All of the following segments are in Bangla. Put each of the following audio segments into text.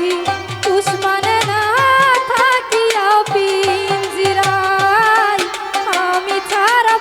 রাখি উসমান না থাকিয়া পিঞ্জিরাই আমি ছাড়া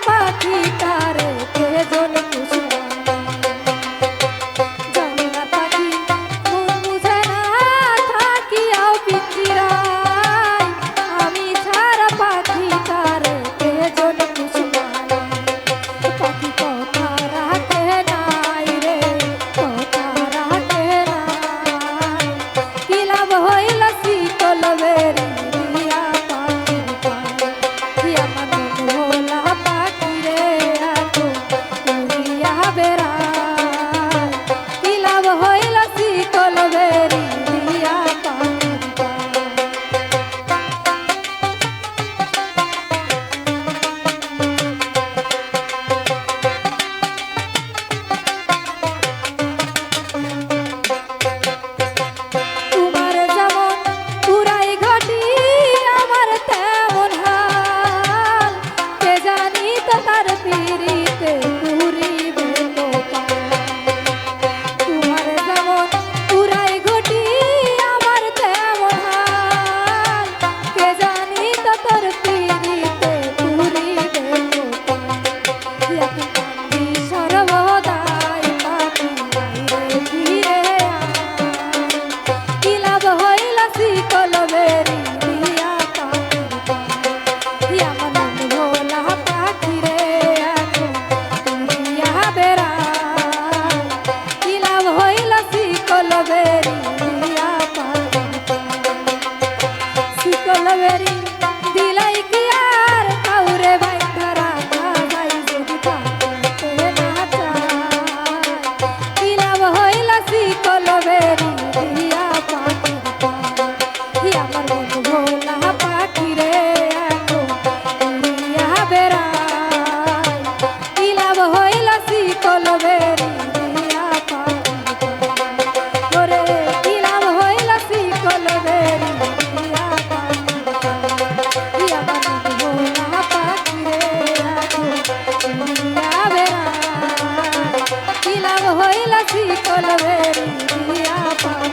হইলা শিকল বেরিয়া পাখি।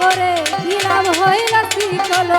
করে কি নাম হইলা শিকল